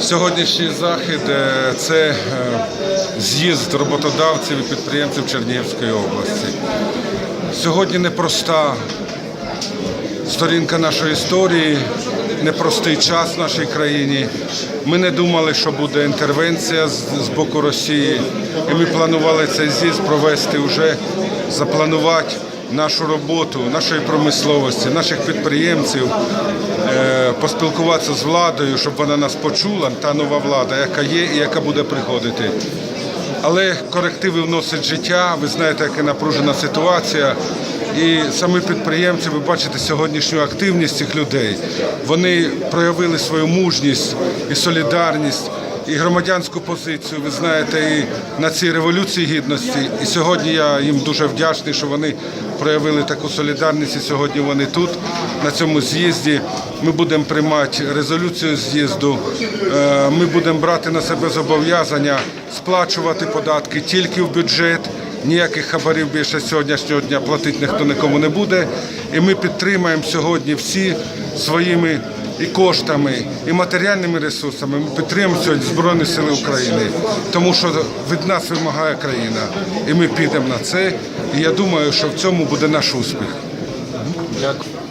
Сьогоднішній захід е, це е, з'їзд роботодавців і підприємців Чернігівської області. Сьогодні непроста сторінка нашої історії, непростий час в нашій країні. Ми не думали, що буде інтервенція з, з боку Росії, і ми планували цей з'їзд провести вже, запланувати нашу роботу, нашої промисловості, наших підприємців, е, поспілкуватися з владою, щоб вона нас почула, та нова влада, яка є і яка буде приходити. Але корективи вносить життя. Ви знаєте, яка напружена ситуація. І самі підприємці, ви бачите сьогоднішню активність цих людей. Вони проявили свою мужність і солідарність, і громадянську позицію. Ви знаєте, і на цій революції гідності. І сьогодні я їм дуже вдячний, що вони проявили таку солідарність. І сьогодні вони тут, на цьому з'їзді. Ми будемо приймати резолюцію з'їзду. Е, Ми будемо брати на себе зобов'язання сплачувати податки тільки в бюджет. Ніяких хабарів більше сьогоднішнього дня платити ніхто нікому не буде. І ми підтримаємо сьогодні всі своїми і коштами, і матеріальними ресурсами. Ми підтримуємо сьогодні Збройні Сили України, тому що від нас вимагає країна. І ми підемо на це. І я думаю, що в цьому буде наш успіх. Дякую.